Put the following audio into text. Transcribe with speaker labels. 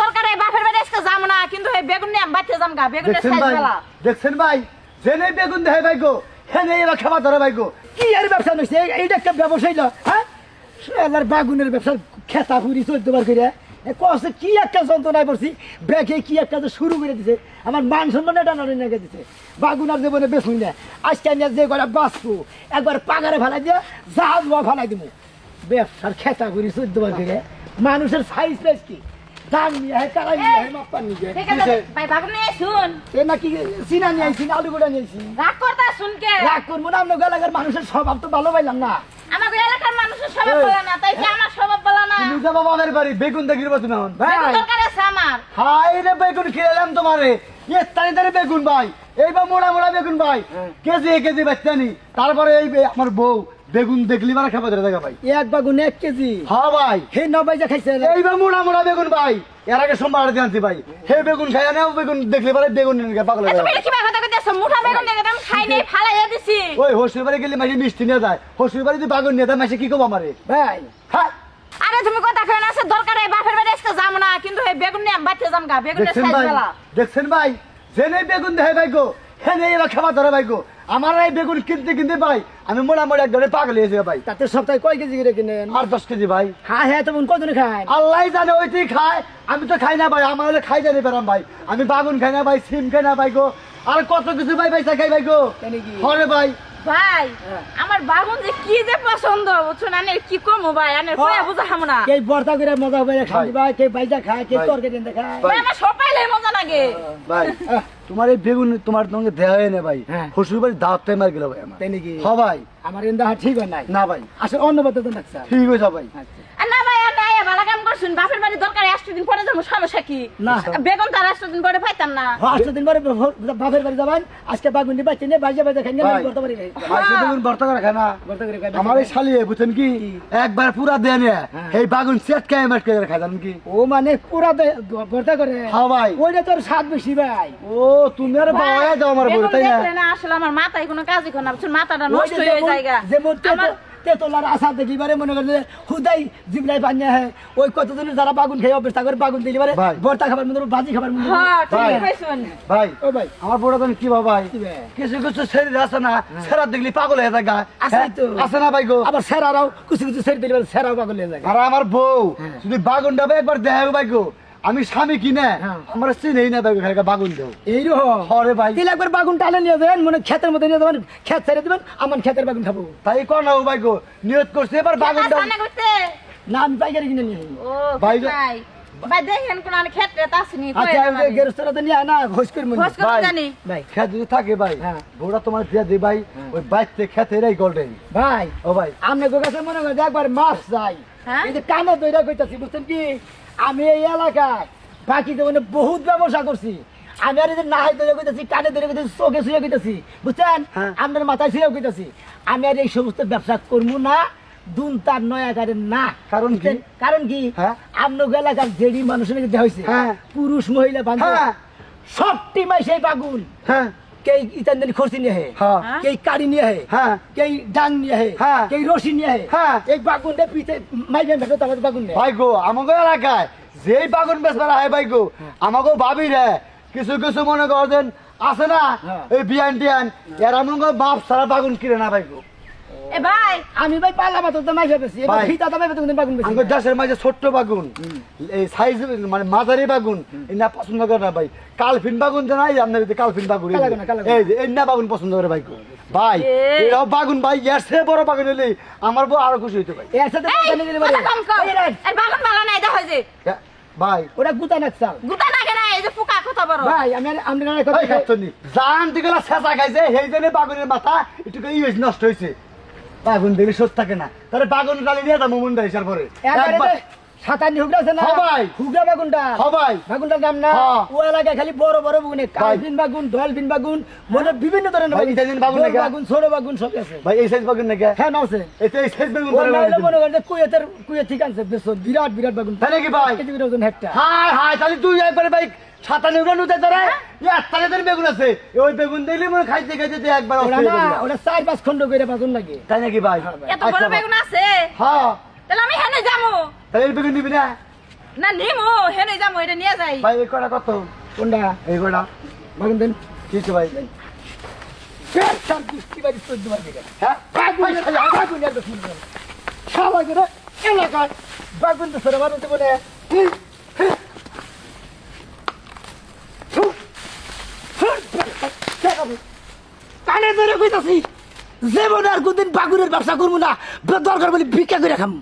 Speaker 1: দরকার বাপের বাড়ি আজকে যাব না কিন্তু এই বেগুন নিয়ে আমি যাম গা বেগুনের
Speaker 2: দেখছেন
Speaker 1: সাইজ
Speaker 2: ভাই?
Speaker 1: বেলা
Speaker 2: দেখছেন ভাই? জেনে বেগুন দেহে ভাই গো হেনে এবার খাবার ধরে ভাই গো।
Speaker 3: কি আর ব্যবসা নইছে এইটা একটা ব্যবসায়ী না হ্যাঁ? বাগুনের ব্যবসা খেতা ফুরি করে কষ্ট কি একটা যন্ত্রণায় পড়ছি ব্যাগে কি একটা শুরু করে দিছে আমার মান সম্মান এটা নড়ে নেগে দিছে। বাগুন আর জীবনে না। আজকে আমি যে করে বাঁচবো একবার পাগারে ফেলাই দিয়ে জাহাজ ফেলাই দিব ব্যবসার খেতা ফুরি চোদ্দ বার করে। মানুষের সাইজ সাইজ কি? দাম নিয়ে হয় কালাই নিয়ে হয় মাপ্পার নিয়ে
Speaker 1: ভাই বাগুন নিয়ে শুন।
Speaker 3: এ নাকি চিনা নিয়ে আইছি আলু গোড়া নিয়েছি
Speaker 1: রাগ করতা শুনকে
Speaker 3: রাগ করব না আপনার এলাকার মানুষের স্বভাব তো ভালো পাইলাম না।
Speaker 1: এলাকার মানুষের স্বভাব। না তাই কি আমার স্বভাব বলে না?
Speaker 2: তুমি যাব বাবার বাড়ি বেগুন দেখির না
Speaker 3: ভাই।
Speaker 1: দরকার আছে আমার।
Speaker 2: হাই রে বেগুন খেলাম তোমারে। এ তারি তারি বেগুন ভাই। এইবার মোড়া মোড়া বেগুন ভাই। কেজি এ কেজি বাচ্চানি তারপরে এই বে- আমার বউ বেগুন দেখলি মানে খাবার ধরে দেখা ভাই।
Speaker 3: এক বাগুন এক কেজি।
Speaker 2: হ্যাঁ ভাই।
Speaker 3: হে নবাই যা খাইছে এই
Speaker 2: এইবার মোড়া মোড়া বেগুন ভাই। এর আগে সোমবার দিয়ে আনছি ভাই। হে বেগুন খাই না বেগুন দেখলি পারে বেগুন নিয়ে পাগল হয়ে
Speaker 1: তুমি। কি কথা কইতেছ মুঠা বেগুন দেখে আমি খাই নাই ফালাইয়া দিছি।
Speaker 2: ওই হসুর বাড়ি গেলে মাসে মিষ্টি নিয়ে যায়। হসুর বাড়ি যদি বাগুন নিয়ে যায় মাসে কি কব আমারে
Speaker 3: ভাই।
Speaker 2: হ্যাঁ।
Speaker 1: আরে তুমি কথা কই না আছে দরকার এই বাপের বাড়ি আজকে যাব না কিন্তু এই বেগুন নিয়ে আমি বাচ্চা যাম গা সাইজ
Speaker 2: ভাই?
Speaker 1: বেলা।
Speaker 2: দেখছেন ভাই? জেনে বেগুন দেহে ভাই গো। হেনে এবার খাবার ধরে ভাই গো। আমার এই বেগুন কিনতে কিনতে ভাই আমি মোড়া মোড়া একজনে পাগল হয়েছে ভাই।
Speaker 3: তাতে সপ্তাহে কয় কেজি করে কিনেন?
Speaker 2: আর দশ কেজি ভাই।
Speaker 3: হ্যাঁ হ্যাঁ তেমন কজন খায়?
Speaker 2: আল্লাহ জানে ওইটাই খায়। আমি তো খাই না ভাই আমার হলে খাই জানি পেলাম ভাই। আমি বাগুন খাই না ভাই সিম খাই না ভাই গো। আর কত কিছু ভাই ভাই খাই ভাই গো। হরে ভাই।
Speaker 1: ভাই
Speaker 3: হ্যাঁ।
Speaker 1: আমার বাগুন যে কি যে পছন্দ বুঝছ না? কি কমো ভাই? আনের কইয়া বুঝাম না।
Speaker 3: কে বর্তা করে মজা করে খাই ভাই কে বাইজা খায় কে। তরকারি খায়।
Speaker 2: ভাই।
Speaker 1: আমার সব পাইলে মজা লাগে।
Speaker 2: ভাই তোমার এই বেগুন তোমার তোমাকে দেয়া হয় না ভাই।
Speaker 3: হ্যাঁ।
Speaker 2: শ্বশুর বাড়ি দাওয়াতটাই মার গেল ভাই আমার।
Speaker 3: তাই নাকি?
Speaker 2: হ ভাই।
Speaker 3: আমার এন্দা ঠিক হয় নাই।
Speaker 2: না ভাই।
Speaker 3: আসলে অন্য বাদ
Speaker 2: ঠিক হয়েছে ভাই।
Speaker 3: আচ্ছা।
Speaker 1: বাপের বাড়ি দরকার আসতে দিন পরে যাব সমস্যা কি? তার আসতে দিন পরে পাইতাম না।
Speaker 3: আসলে দিন পরে বাপের বাড়ি যাবেন আজকে বাগুন বাচ্চা নিয়ে বাইজা বাইজা খাই নিয়ে
Speaker 2: ভাই।
Speaker 3: বাড়ি খাই
Speaker 2: ভাই সে বেগুন ভর্তা করে খায় না।
Speaker 3: বর্তা করে খাই
Speaker 2: আমার এই শালিয়ে বুঝছেন কি? একবার পুরা দেয় না
Speaker 3: হ্যাঁ।
Speaker 2: এই বাগুন সেট খায় মাস করে খায় জানেন কি?
Speaker 3: ও মানে পুরা দে- বর্তা করে।
Speaker 2: হ্যাঁ ভাই।
Speaker 3: ওইটা তোর স্বাদ বেশি ভাই।
Speaker 2: ও তুমি আর বাবা যাও আমার না?
Speaker 1: আসলে আমার মাথায় কোনো কাজই করে না মাথাটা নষ্ট হয়ে যায়
Speaker 3: যেমন
Speaker 1: আমার
Speaker 3: তেতলার আশা দেখলি বারে মনে করে হুদাই জিবলাই পান্না হ্যাঁ ওই কতদিন যারা বাগুন খেয়ে অবস্থা করে বাগুন দিলি বারে
Speaker 2: ভাই।
Speaker 3: ভর্তা খাবার মধ্যে ভাজি খাবার মধ্যে
Speaker 1: হ্যাঁ
Speaker 2: ভাই।
Speaker 1: ঠিক কইছুন
Speaker 2: ভাই
Speaker 3: ও ভাই
Speaker 2: আমার বড় তুমি কি ভাই
Speaker 3: ভাই?
Speaker 2: কিছু কিছু শরীর আছে না সেরা দেখলি পাগল হয়ে যায়।
Speaker 3: আছে
Speaker 2: হ্যাঁ?
Speaker 3: তো।
Speaker 2: আছে না ভাই গো
Speaker 3: আবার সেরারাও কিছু কিছু সেরে দিলি সেরাও পাগল হয়ে যায়
Speaker 2: আর আমার বউ
Speaker 3: হ্যাঁ।
Speaker 2: যদি বাগুন ডাবে একবার দেখাবে ভাই গো আমি স্বামী কিনে
Speaker 3: হ্যাঁ।
Speaker 2: আমার চিনেই না খালি বাগুন দেও।
Speaker 3: এইরকম
Speaker 2: হরে ভাই।
Speaker 3: দিলে একবার বাগুন টালে নিয়ে যাবেন মনে ক্ষেতের মধ্যে নিয়ে যাবেন ক্ষেত ছেড়ে দেবেন আমার ক্ষেতের বাগুন খাব।
Speaker 2: তাই কর না ভাই গো নিয়ত করছে এবার বাগুন দাও।
Speaker 3: না আমি পাইকারি কিনে নিয়ে
Speaker 2: ভাই
Speaker 1: ভাই দেখেন কোন ক্ষেত্রে তাসনি
Speaker 3: আচ্ছা আমি গেরস্তরা তো নিয়ে না ঘোষ করে মনে
Speaker 2: ভাই।
Speaker 1: জানি।
Speaker 3: ভাই।
Speaker 2: খেত যদি থাকে ভাই
Speaker 3: হ্যাঁ।
Speaker 2: তোমার দিয়ে দে ভাই ওই বাইতে খেতে এরাই গোল্ডেন
Speaker 3: ভাই
Speaker 2: ও ভাই।
Speaker 3: গো কাছে মনে করেন একবার মাছ যাই
Speaker 1: হ্যাঁ?
Speaker 3: এই যে কানে দইরা কইতাছি বুঝছেন কি আমি এই এলাকায় বাকি জীবনে বহুত ব্যবসা করছি আমি আর এই যে নাহাই দইরা কইতাছি কানে দইরা কইতাছি চোখে শুয়ে কইতাছি বুঝছেন
Speaker 2: হ্যাঁ।
Speaker 3: আপনার মাথায় শুয়ে কইতাছি আমি আর এই সমস্ত ব্যবসা করব না না
Speaker 2: কারণ কি?
Speaker 3: কারণ কি
Speaker 2: হ্যাঁ।
Speaker 3: এলাকার যেডি মানুষের হয়েছে
Speaker 2: হ্যাঁ।
Speaker 3: পুরুষ মহিলা বান্ধব
Speaker 2: হ্যাঁ।
Speaker 3: সবটি মাই সেই
Speaker 2: হ্যাঁ
Speaker 3: কেই ইতান্দানি খরচি নিয়ে হে
Speaker 2: হ্যাঁ
Speaker 3: কেই কাড়ি নিয়ে হে
Speaker 2: হ্যাঁ
Speaker 3: কেই ডাং নিয়ে হে
Speaker 2: হ্যাঁ।
Speaker 3: কেই রশি নিয়ে হে
Speaker 2: হ্যাঁ।
Speaker 3: এই বাগুন দে পিছে মাইবেন ভেটো তাহলে বাগুন নে
Speaker 2: ভাই গো আমাগো এলাকায় যেই বাগুন বেচবার হয় ভাই গো আমাগো ভাবি রে কিছু কিছু মনে করছেন আছে না
Speaker 3: হ্যাঁ।
Speaker 2: এই বিয়ান টিয়ান এরা মনে করে বাপ সারা বাগুন কিনে না ভাই গো
Speaker 1: এ ভাই!
Speaker 3: আমি ভাই পালা মাত্র তো মাইবে বেশি এবার
Speaker 2: ভাই।
Speaker 3: ফিতা দামে বেতন বাগুন বেশি?
Speaker 2: আমাকে দেশের মাঝে ছোট্ট বাগুন এই সাইজ মানে মাঝারি বাগুন এই না পছন্দ করে না ভাই। কালফিন বাগুন যে নাই আপনার কালফিন বাগুন এই যে। এই যে না বাগুন পছন্দ করে ভাই ভাই। এরাও বাগুন ভাই এর বড় বাগুন হলে আমার বউ আরও খুশি হইতে ভাই
Speaker 3: এর সাথে বাগানে গেলে পারে
Speaker 1: কথা কম
Speaker 3: এই
Speaker 1: বাগান ভালো নাই দেখা যায়
Speaker 2: এ, ভাই।
Speaker 3: ওটা গুতা নাকসাল
Speaker 1: গুতা না কেন এই যে পোকা কত বড়।
Speaker 3: ভাই আমি আমনে না কথা
Speaker 2: খাচ্ছনি জান দিগলা ছেঁচা খাইছে সেই জন্য বাগুনের মাথা একটু ই হয়েছে নষ্ট হয়েছে বাগুন দিলে সত্য থাকে না। তাহলে বাগুন ডালি দিয়ে যাব মুন্ডা হিসার পরে।
Speaker 3: সাতানি হুগড়া আছে না?
Speaker 2: হ্যাঁ ভাই।
Speaker 3: হুগড়া বাগুনটা
Speaker 2: হ্যাঁ ভাই।
Speaker 3: বাগুনটার নাম না?
Speaker 2: হ্যাঁ।
Speaker 3: ও এলাকায় খালি বড় বড় বাগুনে। কালবিন বাগুন ডলবিন বাগুন মনে বিভিন্ন ধরনের
Speaker 2: ভাই, ইতালিয়ান বাগুন। নাকি?
Speaker 3: বাগুন ছোট বাগুন সব আছে।
Speaker 2: ভাই এই সাইজ বাগুন নাকি?
Speaker 3: হ্যাঁ নাও আছে।
Speaker 2: এটা এই সাইজ বাগুন ধরে
Speaker 3: নাইলে মনে করেন কুয়েতের কুয়েত ঠিক আছে বেশ বিরাট বিরাট বাগুন।
Speaker 2: তাই নাকি ভাই?
Speaker 3: কেজি ওজন হেক্টর
Speaker 2: হাই হাই তাহলে তুই একবারে ভাই সাতানি উড়ান উঠে ধরে তাহলে তোর বেগুন আছে। ওই বেগুন দেখলে মনে খাইতে খাইতে তুই একবার হয়ে
Speaker 3: ওটা চার পাঁচ খন্ড করে বাগুন লাগে।
Speaker 2: তাই নাকি ভাই?
Speaker 1: এত বড় বেগুন আছে?
Speaker 2: হ্যাঁ।
Speaker 1: তাহলে
Speaker 2: তাহলে এই বেগুন নিবি না?
Speaker 1: না নিমু হেনে যামু এটা নিয়ে যাই।
Speaker 2: ভাই এই কটা কত?
Speaker 3: কোনটা?
Speaker 2: এই কটা
Speaker 3: বাগুন দেন।
Speaker 2: কি হচ্ছে ভাই?
Speaker 3: হ্যাঁ? তো এলাকায় বাগুন সরে বাড়তে বলে। কানে ধরে কইতাছি জীবনে আর কোনদিন বাগুনের ব্যবসা করব না দরকার বলে ভিক্ষা করে খাম।